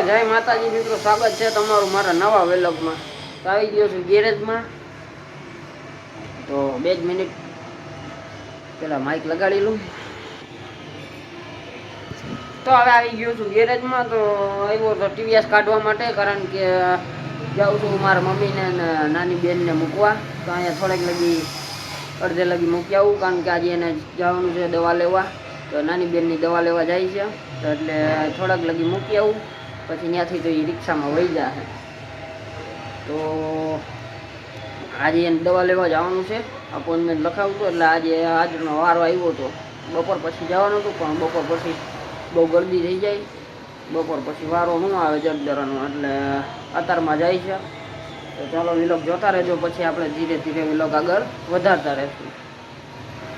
માતાજી, મિત્રો, સ્વાગત છે તમારું મારા નવા વેલગમાં. તો આવી ગયો છું ગેરેજમાં. તો બે જ મિનિટ પેલા માઇક લગાડી લઉં. તો હવે આવી ગયો છું ગેરેજમાં, તો આવ્યો તો ટીવીએસ કાઢવા માટે, કારણ કે જાઉં છું મારા મમ્મીને નાની બેનને મૂકવા. તો અહીંયા થોડેક લગી, અડધે લગી મૂકી આવું, કારણ કે આજે એને જવાનું છે દવા લેવા. તો નાની બેનની દવા લેવા જાય છે એટલે થોડાક લગી મૂકી આવું. પછી ત્યાંથી તો એ રિક્ષામાં વહી જશે તો આજે એને દવા લેવા જવાનું છે. અપોઇન્ટમેન્ટ લખાવતું એટલે આજે આજનો વારો આવ્યો હતો બપોર પછી જવાનું હતું, પણ બપોર પછી બહુ ગરદી થઈ જાય. બપોર પછી વારો શું આવે જગદરાનો, એટલે અત્યારમાં જાય છે. તો ચાલો વિલોક જોતા રહેજો, પછી આપણે ધીરે ધીરે વિલોક આગળ વધારતા રહેશું.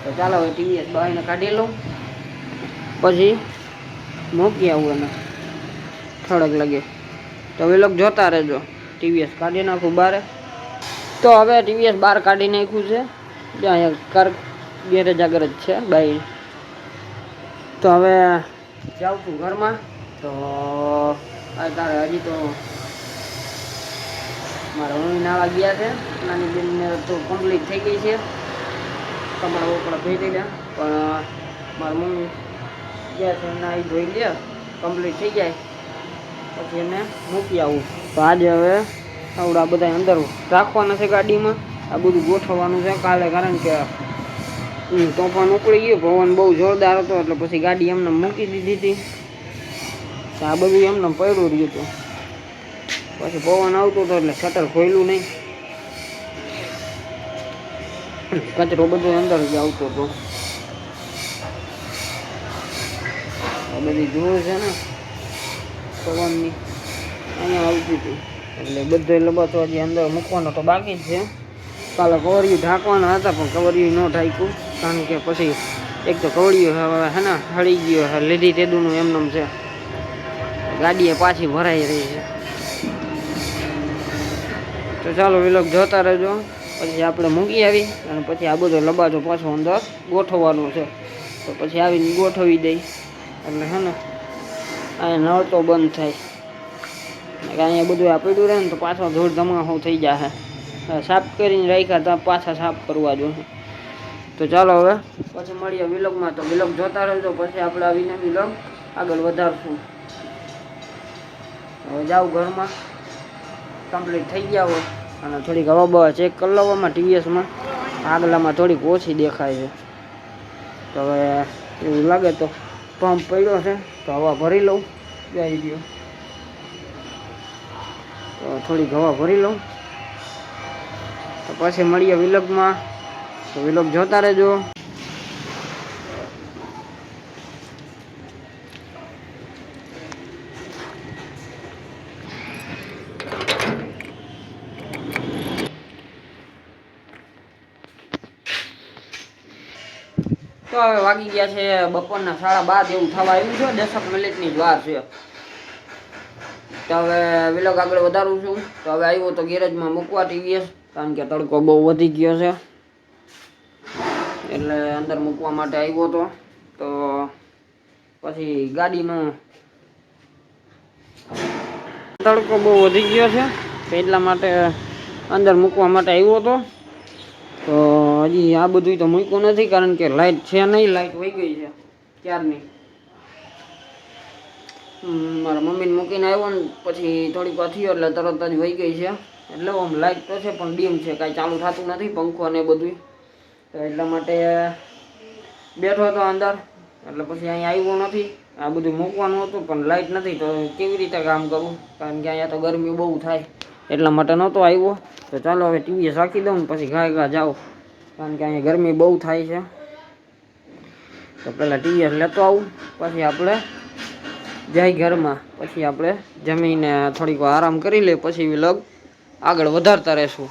તો ચાલો હવે ટીવીએસ બહારને કાઢી લઉં. પછી મૂકી આવું એને થોડોક લાગે. તો વિલોક જોતા રહેજો. ટીવીએસ કાઢી નાખું બારે. તો હવે ટીવીએસ બહાર કાઢી નાખ્યું છે. ત્યાં કર ગેરેજ આગળ જ છે, બાઈ. તો હવે જાઉં છું ઘરમાં. તો તારે હજી તો મારા મમ્મી નાવા ગયા છે. નાની બેનને તો કમ્પ્લીટ થઈ ગઈ છે. તમારા વપડા થઈ ગયા પણ મારા મમ્મી ગયા છે નાહી ધોઈ લે. કમ્પ્લીટ થઈ જાય. પછી એને મૂકી આવું. તો આજે હવે આવડા બધા અંદર રાખવાના છે ગાડીમાં. આ બધું ગોઠવવાનું છે કાલે, કારણ કે તોફાન ઉકળી ગયું. પવન બહુ જોરદાર હતો, એટલે પછી ગાડી એમને મૂકી દીધી હતી. આ બધું એમને પડ્યું રહ્યું હતું. પછી પવન આવતો હતો એટલે શટર ખોલ્યું નહીં. કચરો બધો અંદર જ આવતો હતો. બધી જોર છે ને. પવનની. અહીંયા આવતી હતી. એટલે બધો લબાતો હજી અંદર મૂકવાનો તો બાકી જ છે. કાલે કવરિયું ઢાંકવાના હતા, પણ કવરિયું ન ઢાંક્યું. કારણ કે પછી એક તો કવડિયું હવે હે ને હળી ગયો લીધી તેદુનું એમનેમ છે. ગાડીએ પાછી ભરાઈ રહી છે. તો ચાલો વિલોક જોતા રહેજો. પછી આપણે મૂકી આવી અને પછી આ બધો લબાજો પાછો અંદર ગોઠવવાનો છે. તો પછી આવીને ગોઠવી દઈ. એટલે હે ને અહીંયા નળ તો બંધ થાય. અહીંયા બધું આ પડ્યું રહે ને તો પાછો ધૂળ ધમાહો થઈ જશે સાફ કરીને રાખ્યા તો પાછા સાફ કરવા જોઈએ. તો ચાલો હવે, પછી મળીએ વિલોગમાં. તો વિલોગ જોતા રહેજો, પછી આપણે આવીને વિલોગ આગળ વધારશું. હવે જાઉં ઘરમાં. કમ્પ્લીટ થઈ ગયા હોય. અને થોડીક હવા બવા ચેક કરી લવામાં ટીવીએસમાં આગલામાં થોડીક ઓછી દેખાય છે. તો હવે, એવું લાગે તો પંપ પડ્યો છે, તો હવા ભરી લઉં જાય ગયો તો થોડીક હવા ભરી લઉં. તો પછી મળીએ વિલોગમાં. તો વિલોગ જોતા રહેજો. હવે વાગી ગયા છે બપોરના સાડા બાર જેવું થવા આવ્યું છે, દસક મિનિટની જ વાર છે. તો હવે વિલોગ આગળ વધારું છું. તો હવે આવ્યો તો ગેરેજમાં મૂકવા ટીવીએસ કારણ કે તડકો બહુ વધી ગયો છે. એટલે અંદર મૂકવા માટે આવ્યો તો. તો પછી ગાડીનું તડકો બહુ વધી ગયો છે. એટલા માટે અંદર મૂકવા માટે આવ્યો હતો તો હજી આ બધું તો મૂક્યું નથી કારણ કે લાઇટ છે નહીં લાઇટ વહી ગઈ છે ક્યારની? મારા મમ્મીને મૂકીને આવ્યો ને પછી થોડીક વાર થયો એટલે તરત જ વહી ગઈ છે. એટલે આમ લાઇટ તો છે પણ ડીમ છે, કાંઈ ચાલુ થતું નથી, પંખો ને બધું તો એટલા માટે બેઠો હતો અંદર, એટલે પછી અહીંયા આવ્યો નથી. આ બધું મૂકવાનું હતું પણ લાઇટ નથી, તો કેવી રીતે કામ કરવું કારણ કે અહીંયા તો ગરમી બહુ થાય એટલા માટે નહોતો આવ્યો. તો ચાલો હવે ટીવી રાખી દઉં પછી ગાય ગા જાઓ. કારણ કે અહીંયા ગરમી બહુ થાય છે. તો પહેલાં ટીવીએસ લેતો આવું, પછી આપણે જાય ઘરમાં. પછી આપણે જમીને થોડીક આરામ કરી લઈએ, પછી લગ આગળ વધારતા રહેશું.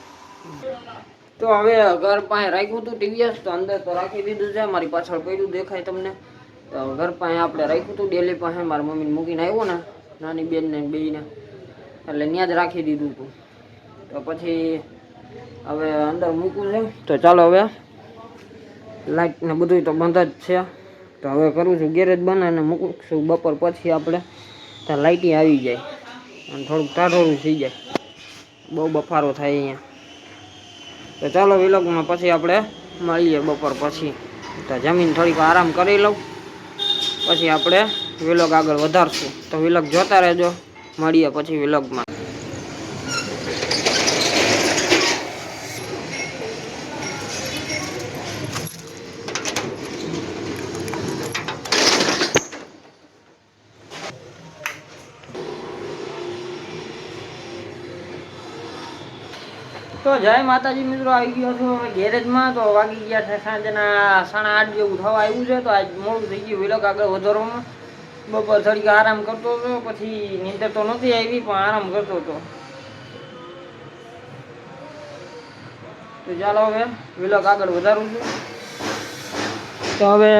તો હવે ઘર પાસે રાખ્યું હતું ટીવીએસ તો અંદર તો રાખી દીધું છે. મારી પાછળ પડ્યું દેખાય તમને. તો ઘર પાસે આપણે રાખ્યું હતું, ડેલી પાસે. મારા મમ્મીને મૂકીને આવ્યો ને, નાની બેનને બેને એટલે ત્યાં જ રાખી દીધું હતું. તો પછી હવે અંદર મૂક્યું છે. તો ચાલો હવે લાઇટ ને બધું તો બંધ જ છે. તો હવે કરું છું ગેરેજ બંધ અને મૂકશું બપોર પછી આપણે. ત્યાં લાઇટી આવી જાય. અને થોડુંક ટાઢોળું થઈ જાય. બહુ બફારો થાય અહીંયા. તો ચાલો વિલોગમાં પછી આપણે મળીએ બપોર પછી. તો જમીન થોડીક આરામ કરી લઉં. પછી આપણે વિલોગ આગળ વધારશું. તો વિલોગ જોતા રહેજો. મળીએ પછી વિલોગમાં. જય માતાજી મિત્રો, આવી ગયો છું ગેરેજમાં. તો વાગી ગયા છે સાંજના સાડા આઠ જેવું થવા આવ્યું છે. તો આજ મોડું થઈ ગયું વિલોક આગળ વધારવામાં. બપોર થોડીક આરામ કરતો હતો, પછી નીંદર તો નહોતી આવી, પણ આરામ કરતો હતો. તો ચાલો હવે વિલોક આગળ વધારું છું. તો હવે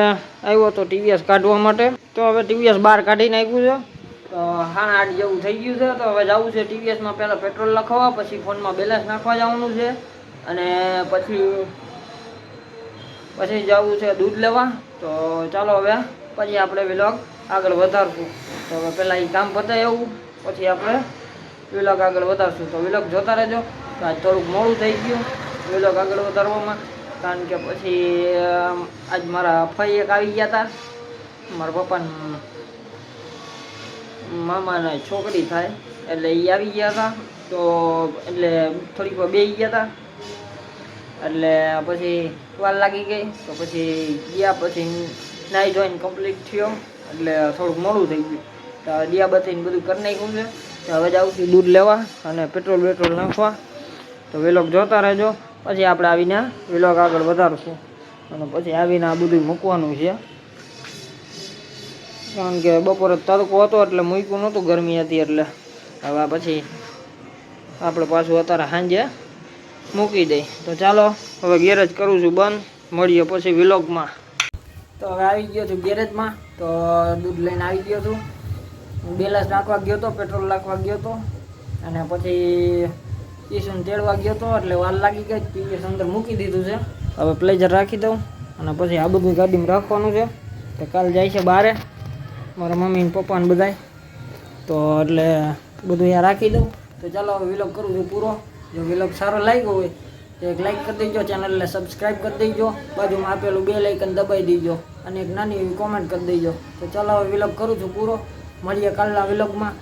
આવ્યો તો ટીવીએસ કાઢવા માટે. તો હવે ટીવીએસ બહાર કાઢી નાખ્યું છે. તો સાડા આઠ જેવું થઈ ગયું છે, તો હવે જવું છે ટીવીએસમાં પહેલાં પેટ્રોલ લખવા, પછી ફોનમાં બેલેન્સ નાખવા જવાનું છે, અને પછી પછી જવું છે દૂધ લેવા. તો ચાલો હવે, પછી આપણે વિલોગ આગળ વધારશું. તો હવે પહેલાં એ કામ પતાય એવું, પછી આપણે વિલોગ આગળ વધારશું. તો વિલોગ જોતા રહેજો, તો આજ થોડુંક મોડું થઈ ગયું વિલોગ આગળ વધારવામાં. કારણ કે પછી આજ મારા ફઈ એક આવી ગયા હતા મારા પપ્પાને મામાના છોકરી થાય, એટલે એ આવી ગયા હતા તો એટલે થોડીક વાર બેસી ગયા હતા એટલે પછી વાર લાગી ગઈ, તો પછી ગયા પછી નાઈ જોઈન કમ્પ્લીટ થયો. એટલે થોડુંક મોડું થઈ ગયું. તો દિયા બતીને બધું કરી નાખ્યું છે. તો હવે જાઉં દૂધ લેવા અને પેટ્રોલ બેટ્રોલ નાખવા. તો વેલોગ જોતા રહેજો. પછી આપણે આવીને વેલોગ આગળ વધારશું. અને પછી આવીને આ બધું મૂકવાનું છે. કારણ કે બપોરે તડકો હતો એટલે મૂક્યું નહોતું ગરમી હતી એટલે હવે પછી આપણે પાછું અત્યારે સાંજે મૂકી દઈ. તો ચાલો, હવે ગેરેજ કરું છું બંધ. મળીએ પછી વિલોગમાં. તો હવે આવી ગયો છું ગેરેજમાં. તો દૂધ લઈને આવી ગયો છું. બેલેન્સ નાખવા ગયો હતો, પેટ્રોલ નાખવા ગયો હતો. અને પછી ઈસુન તેડવા ગયો હતો, એટલે વાર લાગી ગઈ. ટીવીએસ અંદર મૂકી દીધું છે. હવે પ્લેઝર રાખી દઉં. અને પછી આ બધું ગાડીમાં રાખવાનું છે. તો કાલ જાય છે બારે. મારા મમ્મી ને પપ્પા ને બધાય. તો એટલે બધું અહીંયા રાખી દઉં. તો ચાલો હવે વિલોગ કરું છું પૂરો. જો વિલોગ સારો લાગ્યો હોય તો એક લાઈક કરી દેજો ચેનલને સબસ્ક્રાઈબ કરી દેજો. બાજુમાં આપેલું બે લાઇકન દબાઈ દેજો અને એક નાની એવી કોમેન્ટ કરી દેજો. તો ચાલો હવે વિલોગ કરું છું પૂરો. મળીએ કાલના વિલોગમાં